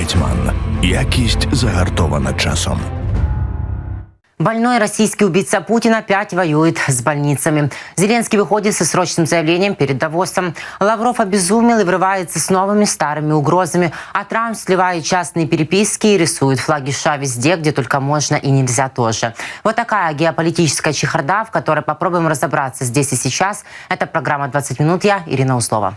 Гетьман. Якість загартована часом. Больной российский убийца Путин опять воюет с больницами. Зеленский выходит со срочным заявлением перед Давосом. Лавров обезумел и врывается с новыми старыми угрозами. А Трамп сливает частные переписки и рисует флаги США везде, где только можно и нельзя тоже. Вот такая геополитическая чехарда, в которой попробуем разобраться здесь и сейчас. Это программа «20 минут». Я Ирина Услова.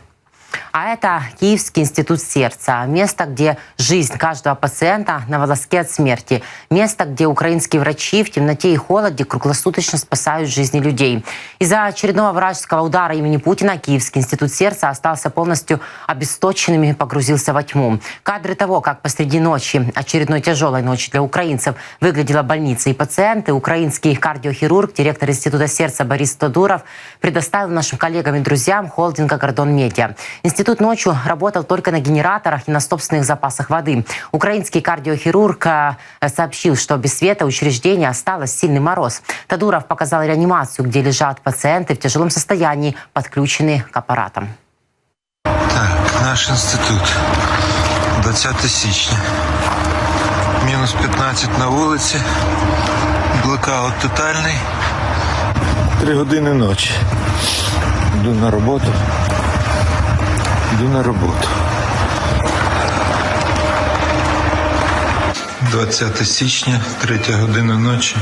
А это Киевский институт сердца. Место, где жизнь каждого пациента на волоске от смерти. Место, где украинские врачи в темноте и холоде круглосуточно спасают жизни людей. Из-за очередного вражеского удара имени Путина Киевский институт сердца остался полностью обесточенным и погрузился во тьму. Кадры того, как посреди ночи, очередной тяжелой ночи для украинцев, выглядела больница и пациенты, украинский кардиохирург, директор института сердца Борис Тодуров предоставил нашим коллегам и друзьям холдинга «Гордон Медиа». Институт ночью работал только на генераторах и на собственных запасах воды. Украинский кардиохирург э, сообщил, что без света учреждения осталось сильный мороз. Тадуров показал реанимацию, где лежат пациенты в тяжелом состоянии, подключенные к аппаратам. Так, наш інститут. 20 січня. Мінус 15 на вулиці. Блокаут тотальний. Три години ночі. Йду на роботу. Йду на роботу. 20 січня, 3 година ночі.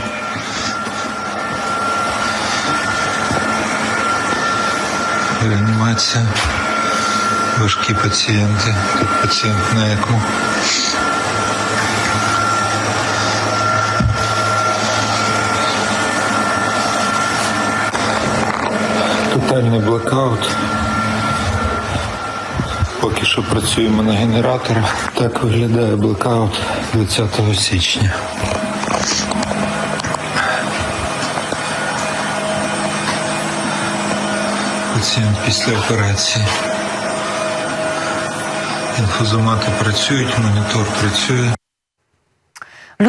Реанімація. Важкі пацієнти. Тут пацієнт на ЕКМО. Тотальний блокаут. Поки що працюємо на генераторах. Так виглядає блокаут 20 січня. Пацієнт після операції. Інфузомати працюють, монітор працює.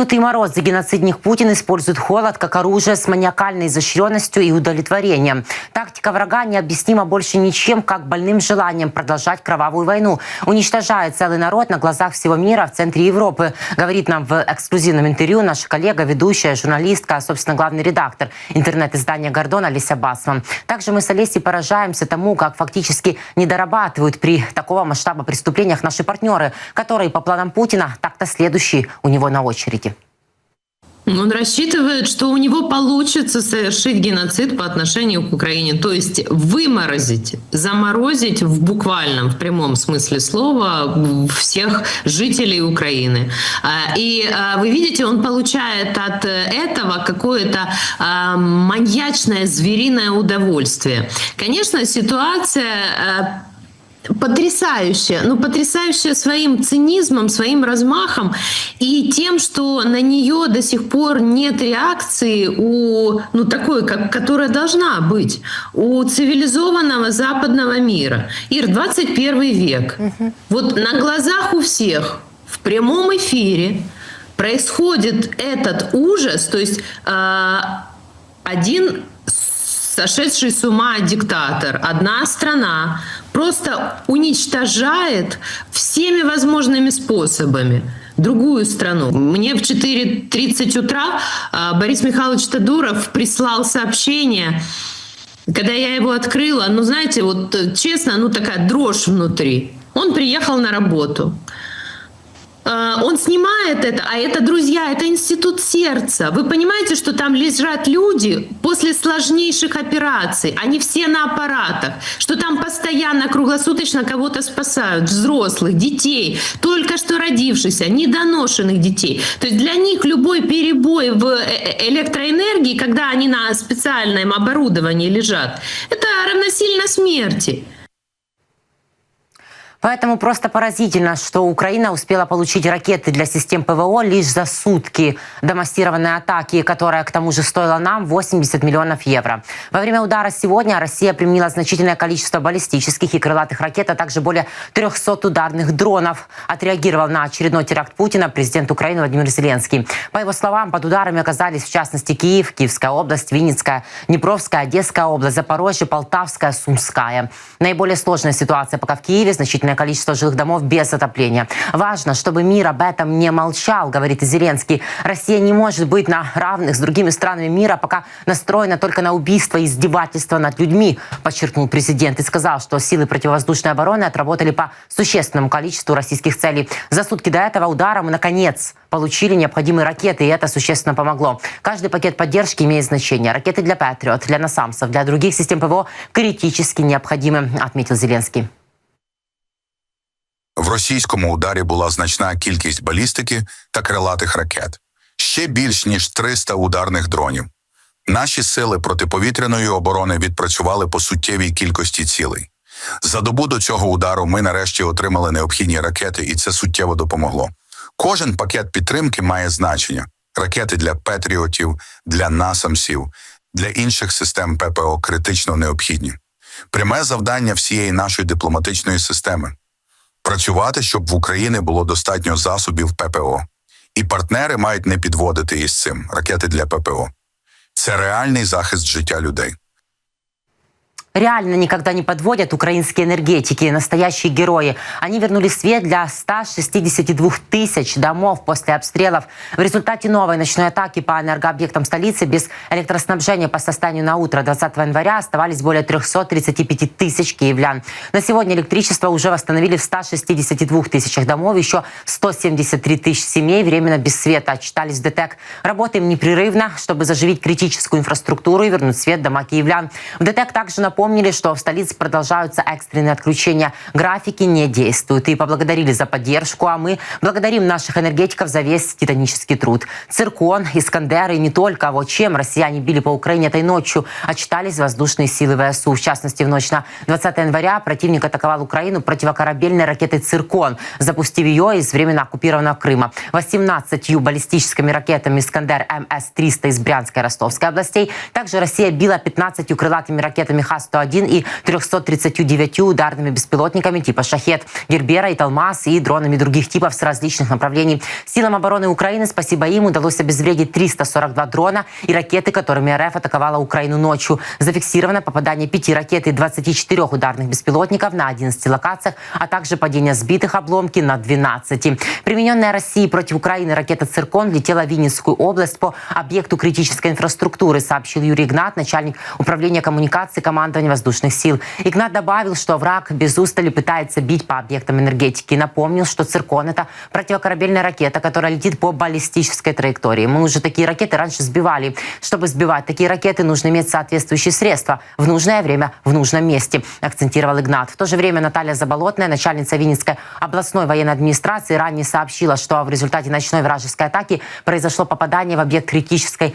Лютый мороз геноцидник Путин использует холод как оружие с маниакальной изощренностью и удовлетворением. Тактика врага необъяснима больше ничем, как больным желанием продолжать кровавую войну. Уничтожает целый народ на глазах всего мира в центре Европы, говорит нам в эксклюзивном интервью наша коллега, ведущая, журналистка, а, собственно, главный редактор интернет-издания «Гордон» Алися Басман. Также мы с Олесей поражаемся тому, как фактически не дорабатывают при такого масштаба преступлениях наши партнеры, которые по планам Путина так-то следующие у него на очереди. Он рассчитывает, что у него получится совершить геноцид по отношению к Украине, то есть выморозить, заморозить в буквальном, в прямом смысле слова всех жителей Украины. А, И а, вы видите, он получает от этого какое-то а, маньячное звериное удовольствие. Конечно, ситуация потрясающая, ну потрясающая своим цинизмом, своим размахом и тем, что на нее до сих пор нет реакции у, ну такой, как, которая должна быть у цивилизованного западного мира. Ир, 21 век. Вот на глазах у всех в прямом эфире происходит этот ужас, то есть э, один сошедший с ума диктатор, одна страна просто уничтожает всеми возможными способами другую страну. Мне в 4.30 утра а, Борис Михайлович Тадуров прислал сообщение, когда я его открыла, ну, знаете, вот э, честно, ну, такая дрожь внутри. Он приехал на работу. Э, он снимает это, а это, друзья, это институт сердца. Вы понимаете, что там лежат люди после сложнейших операций, они все на аппаратах, что там постоянно, круглосуточно кого-то спасают, взрослых, детей, только что родившихся, недоношенных детей. То есть для них любой перебой в э- э- электроэнергии, когда они на специальном оборудовании лежат, это равносильно смерти. Поэтому просто поразительно, что Украина успела получить ракеты для систем ПВО лишь за сутки до массированной атаки, которая к тому же стоила нам 80 миллионов евро. Во время удара сегодня Россия применила значительное количество баллистических и крылатых ракет, а также более 300 ударных дронов. Отреагировал на очередной теракт Путина президент Украины Владимир Зеленский. По его словам, под ударами оказались в частности Киев, Киевская область, Винницкая, Днепровская, Одесская область, Запорожье, Полтавская, Сумская. Наиболее сложная ситуация пока в Киеве. Значительная значительное количество жилых домов без отопления. Важно, чтобы мир об этом не молчал, говорит Зеленский. Россия не может быть на равных с другими странами мира, пока настроена только на убийство и издевательство над людьми, подчеркнул президент и сказал, что силы противовоздушной обороны отработали по существенному количеству российских целей. За сутки до этого удара мы, наконец, получили необходимые ракеты, и это существенно помогло. Каждый пакет поддержки имеет значение. Ракеты для Патриот, для Насамсов, для других систем ПВО критически необходимы, отметил Зеленский. В російському ударі була значна кількість балістики та крилатих ракет, ще більш ніж 300 ударних дронів. Наші сили протиповітряної оборони відпрацювали по суттєвій кількості цілей. За добу до цього удару ми нарешті отримали необхідні ракети, і це суттєво допомогло. Кожен пакет підтримки має значення: ракети для Петріотів, для насамсів, для інших систем ППО критично необхідні. Пряме завдання всієї нашої дипломатичної системи працювати, щоб в Україні було достатньо засобів ППО. І партнери мають не підводити із цим ракети для ППО. Це реальний захист життя людей. Реально никогда не подводят украинские энергетики, настоящие герои. Они вернули свет для 162 тысяч домов после обстрелов. В результате новой ночной атаки по энергообъектам столицы без электроснабжения по состоянию на утро 20 января оставались более 335 тысяч киевлян. На сегодня электричество уже восстановили в 162 тысячах домов. Еще 173 тысяч семей временно без света отчитались в ДТЭК. Работаем непрерывно, чтобы заживить критическую инфраструктуру и вернуть свет дома киевлян. В ДТЭК также напомнили, что в столице продолжаются экстренные отключения. Графики не действуют. И поблагодарили за поддержку. А мы благодарим наших энергетиков за весь титанический труд. Циркон, Искандер и не только. А вот чем россияне били по Украине этой ночью, отчитались воздушные силы ВСУ. В частности, в ночь на 20 января противник атаковал Украину противокорабельной ракетой «Циркон», запустив ее из временно оккупированного Крыма. 18 баллистическими ракетами «Искандер МС-300» из Брянской и Ростовской областей. Также Россия била 15 крылатыми ракетами Х-101 и 339 ударными беспилотниками типа «Шахет», «Гербера» и «Талмас» и дронами других типов с различных направлений. Силам обороны Украины, спасибо им, удалось обезвредить 342 дрона и ракеты, которыми РФ атаковала Украину ночью. Зафиксировано попадание 5 ракет и 24 ударных беспилотников на 11 локациях, а также падение сбитых обломки на 12. Примененная Россией против Украины ракета «Циркон» летела в Винницкую область по объекту критической инфраструктуры, сообщил Юрий Игнат, начальник управления коммуникации командования воздушных сил. Игнат добавил, что враг без устали пытается бить по объектам энергетики. И напомнил, что «Циркон» — это противокорабельная ракета, которая летит по баллистической траектории. Мы уже такие ракеты раньше сбивали. Чтобы сбивать такие ракеты, нужно иметь соответствующие средства в нужное время, в нужном месте, акцентировал Игнат. В то же время Наталья Заболотная, начальница Винницкой областной военной администрации, ранее сообщила, что в результате ночной вражеской атаки произошло попадание в объект критической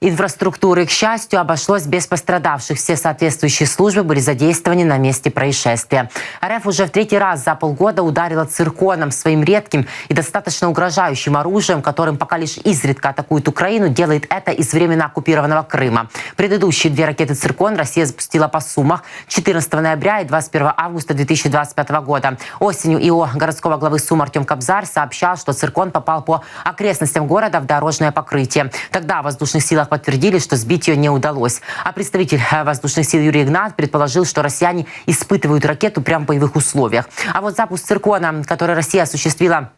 инфраструктуры. К счастью, обошлось без пострадавших. Все соответствующие службы были задействованы на месте происшествия. РФ уже в третий раз за полгода ударила цирконом, своим редким и достаточно угрожающим оружием, которым пока лишь изредка атакует Украину, делает это из временно оккупированного Крыма. Предыдущие две ракеты «Циркон» Россия запустила по Сумах 14 ноября и 21 августа 2025 года. Осенью ИО городского главы Сум Артем Кобзарь сообщал, что «Циркон» попал по окрестностям города в дорожное покрытие. Тогда в воздушных силах подтвердили, что сбить ее не удалось. А представитель э, воздушных сил Юрий Игнат предположил, что россияне испытывают ракету прямо в боевых условиях. А вот запуск циркона, который Россия осуществила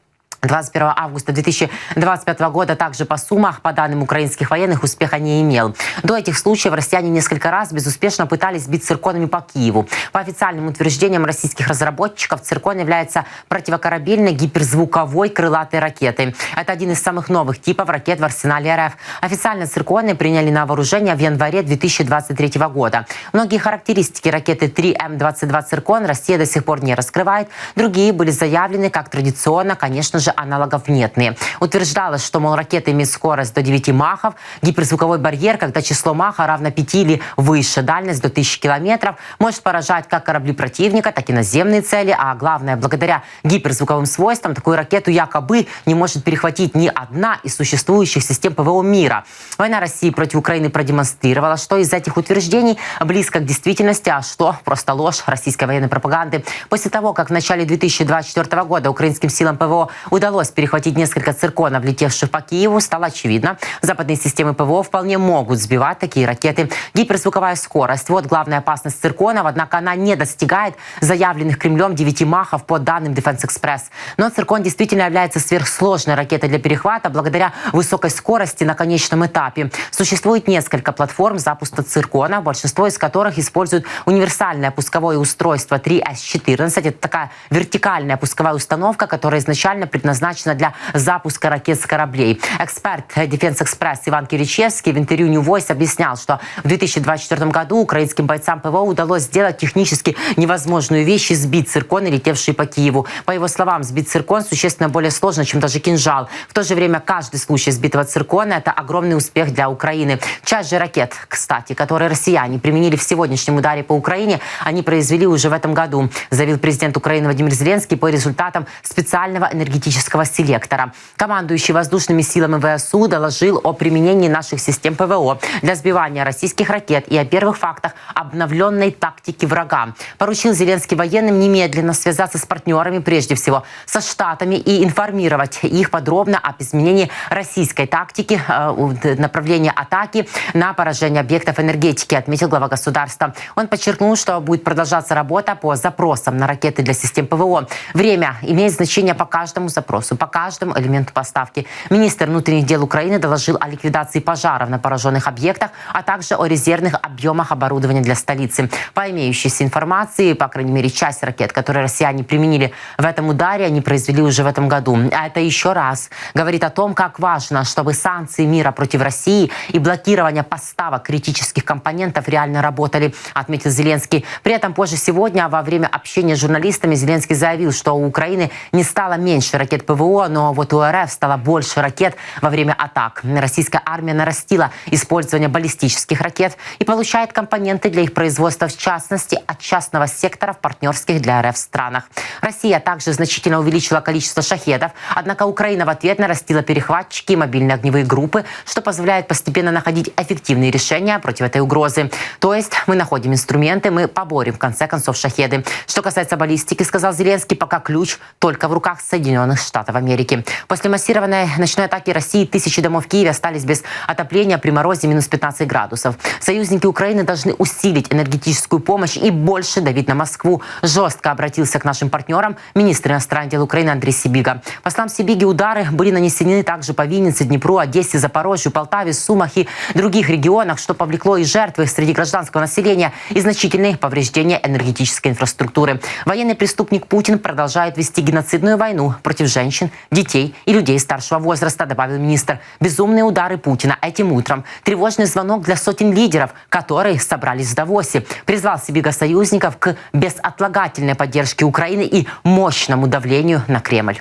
21 августа 2025 года также по суммах, по данным украинских военных, успеха не имел. До этих случаев россияне несколько раз безуспешно пытались бить цирконами по Киеву. По официальным утверждениям российских разработчиков, циркон является противокорабельной гиперзвуковой крылатой ракетой. Это один из самых новых типов ракет в арсенале РФ. Официально цирконы приняли на вооружение в январе 2023 года. Многие характеристики ракеты 3М-22 «Циркон» Россия до сих пор не раскрывает. Другие были заявлены как традиционно, конечно же, аналогов нетные. Утверждалось, что, мол, ракета имеет скорость до 9 махов, гиперзвуковой барьер, когда число маха равно 5 или выше, дальность до 1000 километров, может поражать как корабли противника, так и наземные цели, а главное, благодаря гиперзвуковым свойствам, такую ракету якобы не может перехватить ни одна из существующих систем ПВО мира. Война России против Украины продемонстрировала, что из этих утверждений близко к действительности, а что просто ложь российской военной пропаганды. После того, как в начале 2024 года украинским силам ПВО удалось перехватить несколько цирконов, летевших по Киеву, стало очевидно. Западные системы ПВО вполне могут сбивать такие ракеты. Гиперзвуковая скорость. Вот главная опасность цирконов, однако она не достигает заявленных Кремлем 9 махов по данным Defense Express. Но циркон действительно является сверхсложной ракетой для перехвата благодаря высокой скорости на конечном этапе. Существует несколько платформ запуска циркона, большинство из которых используют универсальное пусковое устройство 3С-14. Это такая вертикальная пусковая установка, которая изначально предназначена для запуска ракет с кораблей. Эксперт Defense Express Иван Киричевский в интервью New Voice объяснял, что в 2024 году украинским бойцам ПВО удалось сделать технически невозможную вещь и сбить цирконы, летевшие по Киеву. По его словам, сбить циркон существенно более сложно, чем даже кинжал. В то же время каждый случай сбитого циркона – это огромный успех для Украины. Часть же ракет, кстати, которые россияне применили в сегодняшнем ударе по Украине, они произвели уже в этом году, заявил президент Украины Владимир Зеленский по результатам специального энергетического селектора. Командующий воздушными силами ВСУ доложил о применении наших систем ПВО для сбивания российских ракет и о первых фактах обновленной тактики врага. Поручил Зеленский военным немедленно связаться с партнерами, прежде всего со Штатами, и информировать их подробно об изменении российской тактики э, направления атаки на поражение объектов энергетики, отметил глава государства. Он подчеркнул, что будет продолжаться работа по запросам на ракеты для систем ПВО. Время имеет значение по каждому запросу, по каждому элементу поставки. Министр внутренних дел Украины доложил о ликвидации пожаров на пораженных объектах, а также о резервных объемах оборудования для столицы. По имеющейся информации, по крайней мере, часть ракет, которые россияне применили в этом ударе, они произвели уже в этом году. А это еще раз говорит о том, как важно, чтобы санкции мира против России и блокирование поставок критических компонентов реально работали, отметил Зеленский. При этом позже сегодня во время общения с журналистами Зеленский заявил, что у Украины не стало меньше ракет ПВО, но вот у РФ стало больше ракет во время атак. Российская армия нарастила использование баллистических ракет и получает компоненты для их производства, в частности, от частного сектора в партнерских для РФ странах. Россия также значительно увеличила количество шахедов, однако Украина в ответ нарастила перехватчики и мобильные огневые группы, что позволяет постепенно находить эффективные решения против этой угрозы. То есть мы находим инструменты, мы поборем в конце концов шахеды. Что касается баллистики, сказал Зеленский, пока ключ только в руках Соединенных Штатов Америки. После массированной ночной атаки России тысячи домов в Киеве остались без отопления при морозе минус 15 градусов. Союзники Украины должны усилить энергетическую помощь и больше давить на Москву. Жестко обратился к нашим партнерам министр иностранных дел Украины Андрей Сибига. По словам Сибиги, удары были нанесены также по Виннице, Днепру, Одессе, Запорожью, Полтаве, Сумах и других регионах, что повлекло и жертвы среди гражданского населения и значительные повреждения энергетической инфраструктуры. Военный преступник Путин продолжает вести геноцидную войну против женщин, детей и людей старшего возраста, добавил министр. Безумные удары Путина этим утром. Тревожный звонок для сотен лидеров, которые собрались в Давосе. Призвал Сибига союзников к безотлагательной поддержке Украины и мощному давлению на Кремль.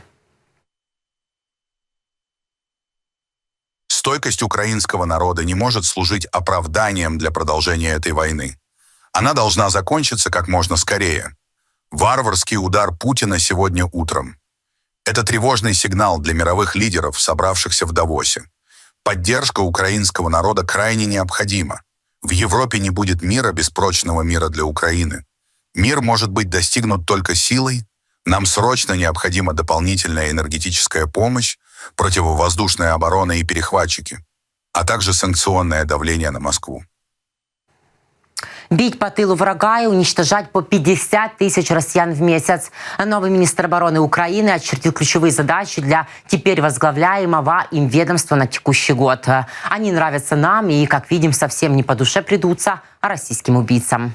Стойкость украинского народа не может служить оправданием для продолжения этой войны. Она должна закончиться как можно скорее. Варварский удар Путина сегодня утром. Это тревожный сигнал для мировых лидеров, собравшихся в Давосе. Поддержка украинского народа крайне необходима. В Европе не будет мира без прочного мира для Украины. Мир может быть достигнут только силой. Нам срочно необходима дополнительная энергетическая помощь, противовоздушная оборона и перехватчики, а также санкционное давление на Москву. Бить по тылу врага и уничтожать по 50 тысяч россиян в месяц. Новый министр обороны Украины очертил ключевые задачи для теперь возглавляемого им ведомства на текущий год. Они нравятся нам и, как видим, совсем не по душе придутся российским убийцам.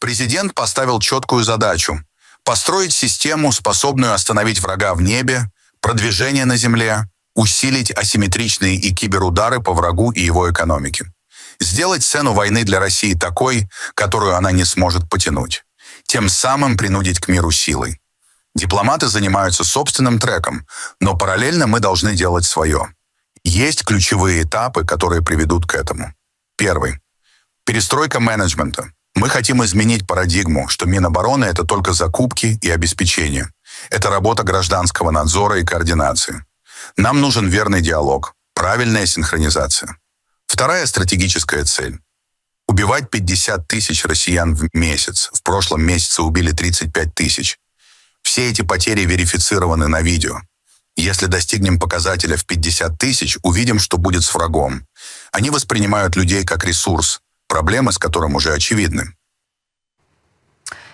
Президент поставил четкую задачу – построить систему, способную остановить врага в небе, продвижение на земле, усилить асимметричные и киберудары по врагу и его экономике. Сделать цену войны для России такой, которую она не сможет потянуть. Тем самым принудить к миру силой. Дипломаты занимаются собственным треком, но параллельно мы должны делать свое. Есть ключевые этапы, которые приведут к этому. Первый. Перестройка менеджмента. Мы хотим изменить парадигму, что Минобороны – это только закупки и обеспечение. Это работа гражданского надзора и координации. Нам нужен верный диалог, правильная синхронизация. Вторая стратегическая цель – убивать 50 тысяч россиян в месяц. В прошлом месяце убили 35 тысяч. Все эти потери верифицированы на видео. Если достигнем показателя в 50 тысяч, увидим, что будет с врагом. Они воспринимают людей как ресурс, проблемы с которым уже очевидны.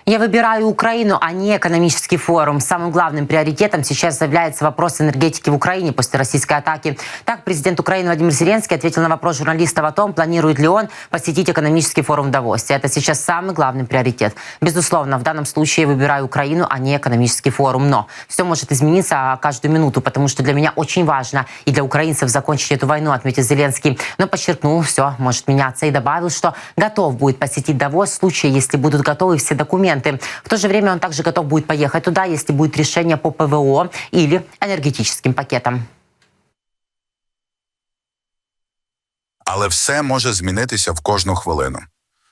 Я выбираю Украину, а не экономический форум. Самым главным приоритетом сейчас является вопрос энергетики в Украине после российской атаки. Так, президент Украины Владимир Зеленский ответил на вопрос журналистов о том, планирует ли он посетить экономический форум в Давосе. Это сейчас самый главный приоритет. Безусловно, в данном случае выбираю Украину, а не экономический форум. Но все может измениться каждую минуту, потому что для меня очень важно и для украинцев закончить эту войну, отметил Зеленский. Но подчеркнул, все может меняться и добавил, что готов будет посетить Давос в случае, если будут готовы все документы документы. В то же время он также готов будет поехать туда, если будет решение по ПВО или энергетическим пакетам. Але все може змінитися в кожну хвилину.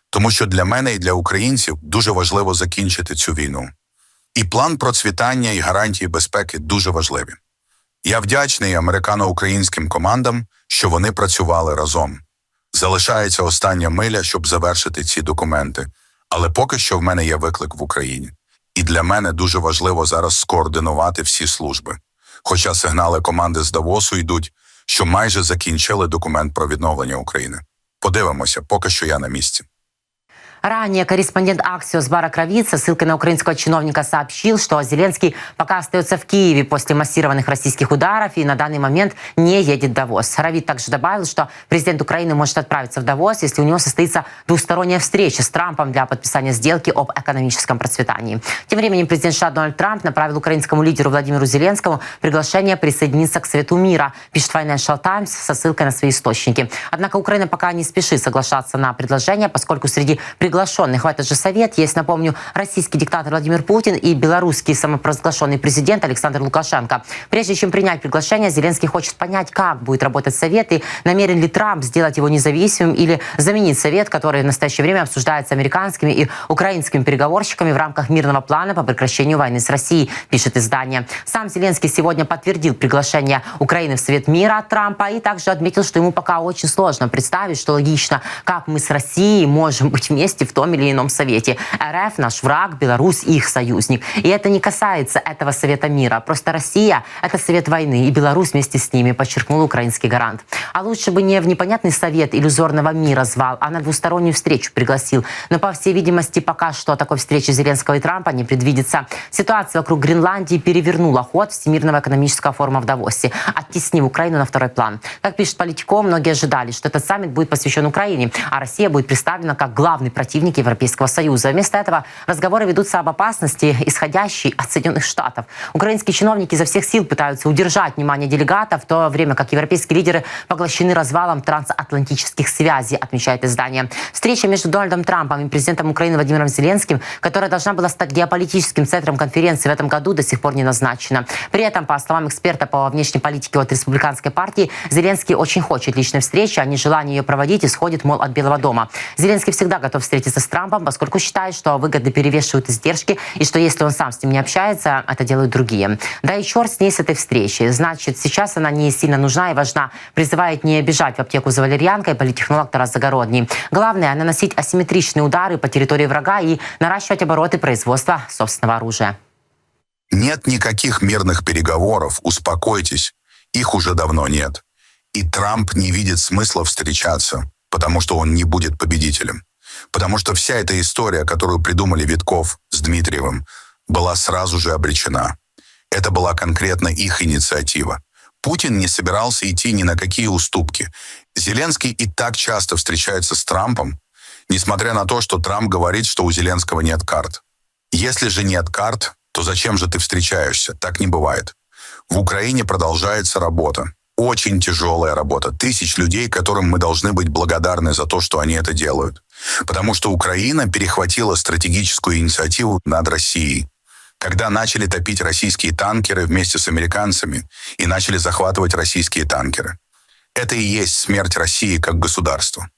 Тому що для мене і для українців дуже важливо закінчити цю війну. І план процвітання і гарантії безпеки дуже важливі. Я вдячний американо-українським командам, що вони працювали разом. Залишається остання миля, щоб завершити ці документи. Але поки що в мене є виклик в Україні. І для мене дуже важливо зараз скоординувати всі служби. Хоча сигнали команди з Давосу йдуть, що майже закінчили документ про відновлення України. Подивимося, поки що я на місці. Ранее корреспондент Аксиос Бара Кравица ссылкой на украинского чиновника сообщил, что Зеленский пока остается в Киеве после массированных российских ударов и на данный момент не едет в Давос. Равид также добавил, что президент Украины может отправиться в Давос, если у него состоится двусторонняя встреча с Трампом для подписания сделки об экономическом процветании. Тем временем президент США Дональд Трамп направил украинскому лидеру Владимиру Зеленскому приглашение присоединиться к Совету мира, пишет Financial Times со ссылкой на свои источники. Однако Украина пока не спешит соглашаться на предложение, поскольку среди приглашенных в этот же совет есть, напомню, российский диктатор Владимир Путин и белорусский самопровозглашенный президент Александр Лукашенко. Прежде чем принять приглашение, Зеленский хочет понять, как будет работать совет и намерен ли Трамп сделать его независимым или заменить совет, который в настоящее время обсуждается американскими и украинскими переговорщиками в рамках мирного плана по прекращению войны с Россией, пишет издание. Сам Зеленский сегодня подтвердил приглашение Украины в Совет мира от Трампа и также отметил, что ему пока очень сложно представить, что логично, как мы с Россией можем быть вместе в том или ином совете. РФ наш враг, Беларусь их союзник. И это не касается этого Совета мира. Просто Россия – это Совет войны, и Беларусь вместе с ними, подчеркнул украинский гарант. А лучше бы не в непонятный совет иллюзорного мира звал, а на двустороннюю встречу пригласил. Но, по всей видимости, пока что такой встречи Зеленского и Трампа не предвидится. Ситуация вокруг Гренландии перевернула ход Всемирного экономического форума в Давосе, оттеснив Украину на второй план. Как пишет Политико, многие ожидали, что этот саммит будет посвящен Украине, а Россия будет представлена как главный противник Европейского Союза. Вместо этого разговоры ведутся об опасности, исходящей от Соединенных Штатов. Украинские чиновники изо всех сил пытаются удержать внимание делегатов, в то время как европейские лидеры поглощены развалом трансатлантических связей, отмечает издание. Встреча между Дональдом Трампом и президентом Украины Владимиром Зеленским, которая должна была стать геополитическим центром конференции в этом году, до сих пор не назначена. При этом, по словам эксперта по внешней политике от республиканской партии, Зеленский очень хочет личной встречи, а нежелание ее проводить исходит, мол, от Белого дома. Зеленский всегда готов встретиться с Трампом, поскольку считает, что выгоды перевешивают издержки, и что если он сам с ним не общается, это делают другие. Да и черт с ней с этой встречи. Значит, сейчас она не сильно нужна и важна. Призывает не бежать в аптеку за валерьянкой политтехнолог Тарас Загородний. Главное – наносить асимметричные удары по территории врага и наращивать обороты производства собственного оружия. Нет никаких мирных переговоров, успокойтесь. Их уже давно нет. И Трамп не видит смысла встречаться, потому что он не будет победителем. Потому что вся эта история, которую придумали Витков с Дмитриевым, была сразу же обречена. Это была конкретно их инициатива. Путин не собирался идти ни на какие уступки. Зеленский и так часто встречается с Трампом, несмотря на то, что Трамп говорит, что у Зеленского нет карт. Если же нет карт, то зачем же ты встречаешься? Так не бывает. В Украине продолжается работа. Очень тяжелая работа. Тысяч людей, которым мы должны быть благодарны за то, что они это делают. Потому что Украина перехватила стратегическую инициативу над Россией. Когда начали топить российские танкеры вместе с американцами и начали захватывать российские танкеры. Это и есть смерть России как государства.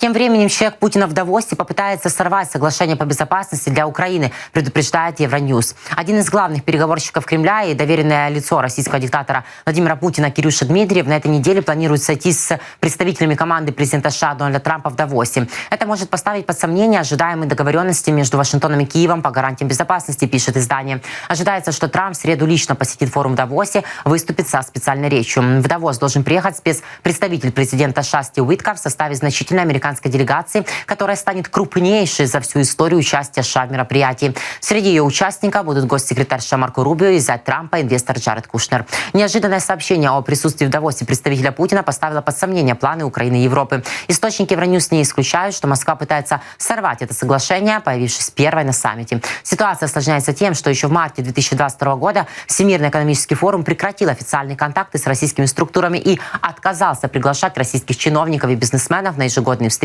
Тем временем человек Путина в Давосе попытается сорвать соглашение по безопасности для Украины, предупреждает Евроньюз. Один из главных переговорщиков Кремля и доверенное лицо российского диктатора Владимира Путина Кирюша Дмитриев на этой неделе планирует сойти с представителями команды президента США Дональда Трампа в Давосе. Это может поставить под сомнение ожидаемые договоренности между Вашингтоном и Киевом по гарантиям безопасности, пишет издание. Ожидается, что Трамп в среду лично посетит форум в Давосе, выступит со специальной речью. В Давос должен приехать спецпредставитель президента США Стив Уитка в составе значительной американской делегации, которая станет крупнейшей за всю историю участия США в мероприятии. Среди ее участников будут госсекретарь США Марко Рубио и зять Трампа, инвестор Джаред Кушнер. Неожиданное сообщение о присутствии в Давосе представителя Путина поставило под сомнение планы Украины и Европы. Источники Евроньюз не исключают, что Москва пытается сорвать это соглашение, появившись первой на саммите. Ситуация осложняется тем, что еще в марте 2022 года Всемирный экономический форум прекратил официальные контакты с российскими структурами и отказался приглашать российских чиновников и бизнесменов на ежегодные встречи.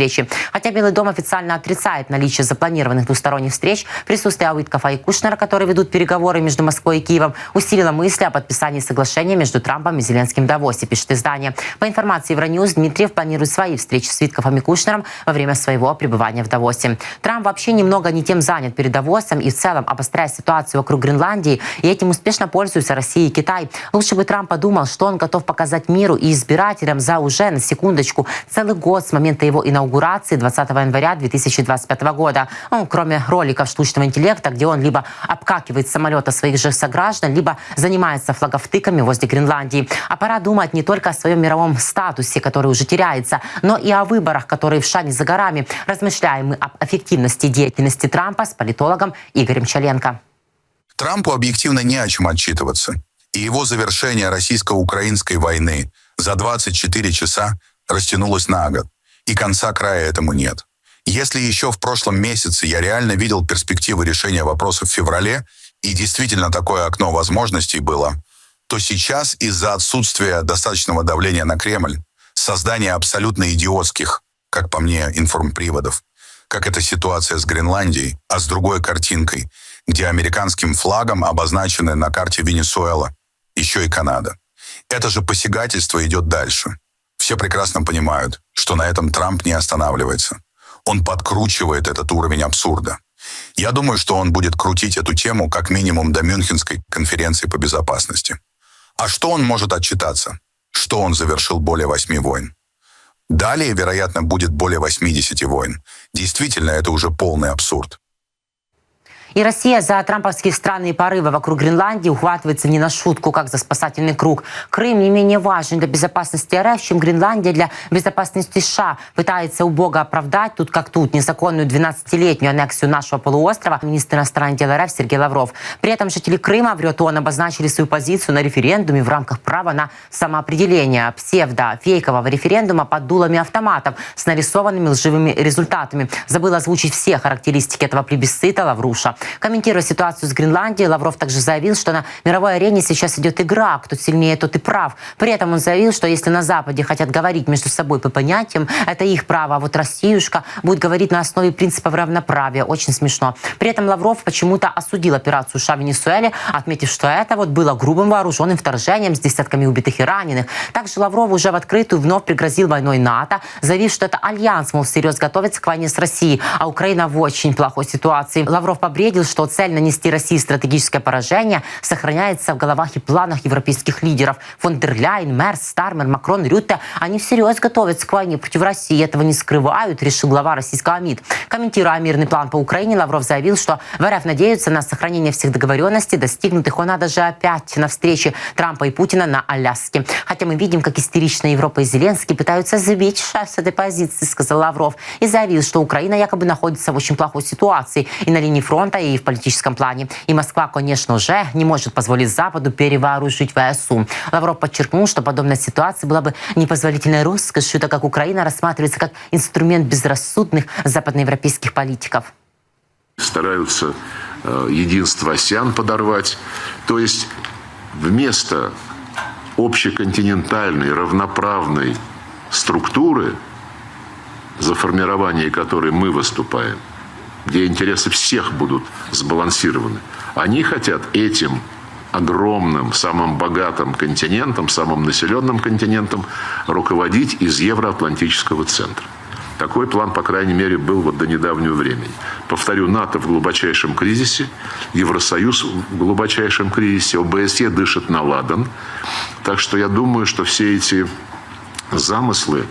Хотя Белый дом официально отрицает наличие запланированных двусторонних встреч, присутствие Ауиткова и Кушнера, которые ведут переговоры между Москвой и Киевом, усилило мысли о подписании соглашения между Трампом и Зеленским в Давосе, пишет издание. По информации Евроньюз, Дмитриев планирует свои встречи с Виткофом и Кушнером во время своего пребывания в Давосе. Трамп вообще немного не тем занят перед Давосом и в целом обостряет ситуацию вокруг Гренландии, и этим успешно пользуются Россия и Китай. Лучше бы Трамп подумал, что он готов показать миру и избирателям за уже, на секундочку, целый год с момента его инаугурации 20 января 2025 года. Ну, кроме роликов штучного интеллекта, где он либо обкакивает самолета своих же сограждан, либо занимается флаговтыками возле Гренландии. А пора думать не только о своем мировом статусе, который уже теряется, но и о выборах, которые в шане за горами. Размышляем мы об эффективности деятельности Трампа с политологом Игорем Чаленко. Трампу объективно не о чем отчитываться. И его завершение российско-украинской войны за 24 часа растянулось на год. И конца края этому нет. Если еще в прошлом месяце я реально видел перспективы решения вопроса в феврале, и действительно такое окно возможностей было, то сейчас из-за отсутствия достаточного давления на Кремль, создания абсолютно идиотских, как по мне, информприводов, как эта ситуация с Гренландией, а с другой картинкой, где американским флагом обозначены на карте Венесуэла, еще и Канада. Это же посягательство идет дальше. Все прекрасно понимают, что на этом Трамп не останавливается. Он подкручивает этот уровень абсурда. Я думаю, что он будет крутить эту тему как минимум до Мюнхенской конференции по безопасности. А что он может отчитаться? Что он завершил более восьми войн? Далее, вероятно, будет более 80 войн. Действительно, это уже полный абсурд. И Россия за трамповские странные порывы вокруг Гренландии ухватывается не на шутку, как за спасательный круг. Крым не менее важен для безопасности РФ, чем Гренландия для безопасности США. Пытается убого оправдать, тут как тут, незаконную 12-летнюю аннексию нашего полуострова министр иностранных дел РФ Сергей Лавров. При этом жители Крыма, врет он, обозначили свою позицию на референдуме в рамках права на самоопределение псевдо-фейкового референдума под дулами автоматов с нарисованными лживыми результатами. Забыл озвучить все характеристики этого плебисцита Лавруша. Комментируя ситуацию с Гренландией, Лавров также заявил, что на мировой арене сейчас идет игра, кто сильнее, тот и прав. При этом он заявил, что если на Западе хотят говорить между собой по понятиям, это их право, а вот Россиюшка будет говорить на основе принципов равноправия. Очень смешно. При этом Лавров почему-то осудил операцию США в Венесуэле, отметив, что это вот было грубым вооруженным вторжением с десятками убитых и раненых. Также Лавров уже в открытую вновь пригрозил войной НАТО, заявив, что это альянс, мол, всерьез готовится к войне с Россией, а Украина в очень плохой ситуации. Лавров побредил предупредил, что цель нанести России стратегическое поражение сохраняется в головах и планах европейских лидеров. Фон дер Ляйн, Мерс, Стармер, Макрон, Рютте. Они всерьез готовятся к войне против России. Этого не скрывают, решил глава российского МИД. Комментируя мирный план по Украине, Лавров заявил, что в РФ надеются на сохранение всех договоренностей, достигнутых он даже опять на встрече Трампа и Путина на Аляске. Хотя мы видим, как истерично Европа и Зеленский пытаются забить шеф с этой позиции, сказал Лавров. И заявил, что Украина якобы находится в очень плохой ситуации и на линии фронта, и в политическом плане. И Москва, конечно же, не может позволить Западу перевооружить ВСУ. Лавров подчеркнул, что подобная ситуация была бы непозволительной роскошью, так как Украина рассматривается как инструмент безрассудных западноевропейских политиков. Стараются э, единство АСЕАН подорвать. То есть вместо общеконтинентальной, равноправной структуры, за формирование которой мы выступаем – где интересы всех будут сбалансированы. Они хотят этим огромным, самым богатым континентом, самым населенным континентом руководить из Евроатлантического центра. Такой план, по крайней мере, был вот до недавнего времени. Повторю, НАТО в глубочайшем кризисе, Евросоюз в глубочайшем кризисе, ОБСЕ дышит на ладан. Так что я думаю, что все эти замыслы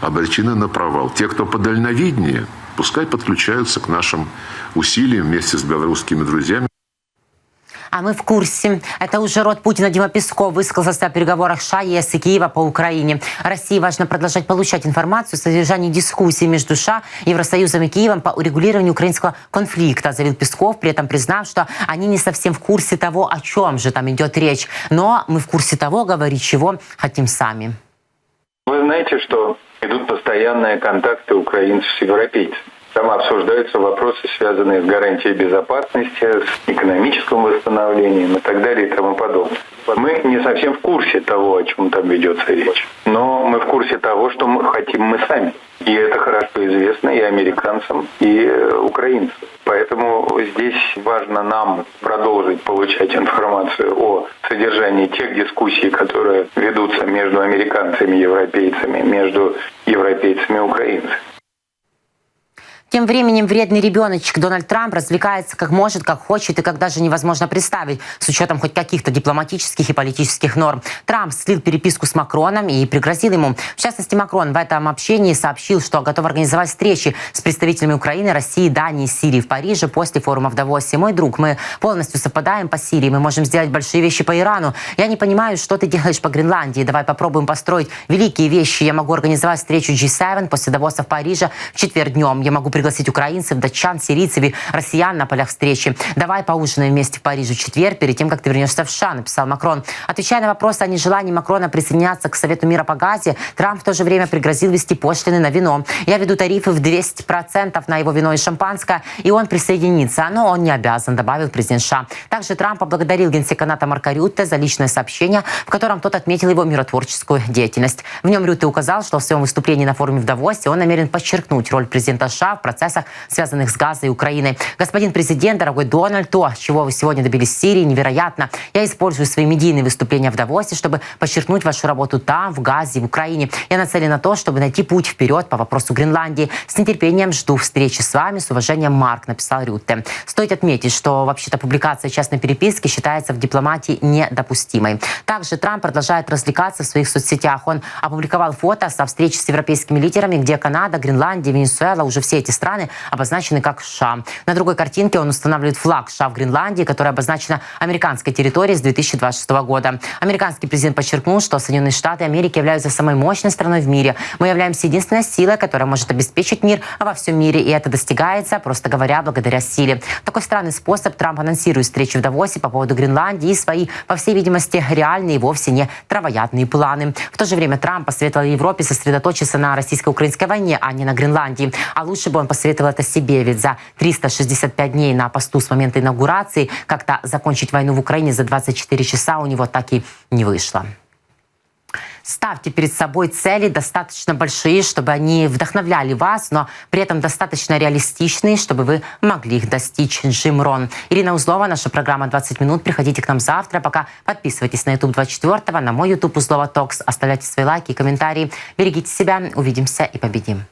обречены на провал. Те, кто подальновиднее, пускай подключаются к нашим усилиям вместе с белорусскими друзьями. А мы в курсе. Это уже род Путина Дима Песков высказался о переговорах США, ЕС и Киева по Украине. России важно продолжать получать информацию о содержании дискуссий между США, Евросоюзом и Киевом по урегулированию украинского конфликта, заявил Песков, при этом признав, что они не совсем в курсе того, о чем же там идет речь. Но мы в курсе того, говорить чего хотим сами. Вы знаете, что идут постоянные контакты украинцев с европейцами. Там обсуждаются вопросы, связанные с гарантией безопасности, с экономическим восстановлением и так далее и тому подобное. Мы не совсем в курсе того, о чем там ведется речь. Но мы в курсе того, что мы хотим мы сами. И это хорошо известно и американцам, и э, украинцам. Поэтому здесь важно нам продолжить получать информацию о содержании тех дискуссий, которые ведутся между американцами и европейцами, между европейцами и украинцами. Тем временем вредный ребеночек Дональд Трамп развлекается как может, как хочет и как даже невозможно представить, с учетом хоть каких-то дипломатических и политических норм. Трамп слил переписку с Макроном и пригрозил ему. В частности, Макрон в этом общении сообщил, что готов организовать встречи с представителями Украины, России, Дании, Сирии в Париже после форума в Давосе. Мой друг, мы полностью совпадаем по Сирии, мы можем сделать большие вещи по Ирану. Я не понимаю, что ты делаешь по Гренландии. Давай попробуем построить великие вещи. Я могу организовать встречу G7 после Давоса в Париже в четверг днем. Я могу пригласить украинцев, датчан, сирийцев и россиян на полях встречи. Давай поужинаем вместе в Париже в четверг, перед тем, как ты вернешься в США, написал Макрон. Отвечая на вопрос о нежелании Макрона присоединяться к Совету мира по газе, Трамп в то же время пригрозил вести пошлины на вино. Я веду тарифы в 200% на его вино и шампанское, и он присоединится. Но он не обязан, добавил президент США. Также Трамп поблагодарил генсека НАТО Марка Рютте за личное сообщение, в котором тот отметил его миротворческую деятельность. В нем Рютте указал, что в своем выступлении на форуме в Давосе он намерен подчеркнуть роль президента США в процессах связанных с Газой и Украиной. Господин президент, дорогой Дональд, то, чего вы сегодня добились в Сирии, невероятно. Я использую свои медийные выступления в Давосе, чтобы подчеркнуть вашу работу там, в Газе, в Украине. Я нацелен на то, чтобы найти путь вперед по вопросу Гренландии. С нетерпением жду встречи с вами. С уважением, Марк, написал Рютте. Стоит отметить, что вообще-то публикация частной переписки считается в дипломатии недопустимой. Также Трамп продолжает развлекаться в своих соцсетях. Он опубликовал фото со встречи с европейскими лидерами, где Канада, Гренландия, Венесуэла, уже все эти страны обозначены как США. На другой картинке он устанавливает флаг США в Гренландии, которая обозначена американской территорией с 2026 года. Американский президент подчеркнул, что Соединенные Штаты Америки являются самой мощной страной в мире. Мы являемся единственной силой, которая может обеспечить мир во всем мире, и это достигается, просто говоря, благодаря силе. Такой странный способ Трамп анонсирует встречу в Давосе по поводу Гренландии и свои, по всей видимости, реальные и вовсе не травоядные планы. В то же время Трамп посоветовал Европе сосредоточиться на российско-украинской войне, а не на Гренландии. А лучше бы он посоветовал это себе, ведь за 365 дней на посту с момента инаугурации как-то закончить войну в Украине за 24 часа у него так и не вышло. Ставьте перед собой цели достаточно большие, чтобы они вдохновляли вас, но при этом достаточно реалистичные, чтобы вы могли их достичь. Джим Рон. Ирина Узлова, наша программа «20 минут». Приходите к нам завтра. Пока подписывайтесь на YouTube 24, на мой YouTube Узлова Токс. Оставляйте свои лайки и комментарии. Берегите себя. Увидимся и победим.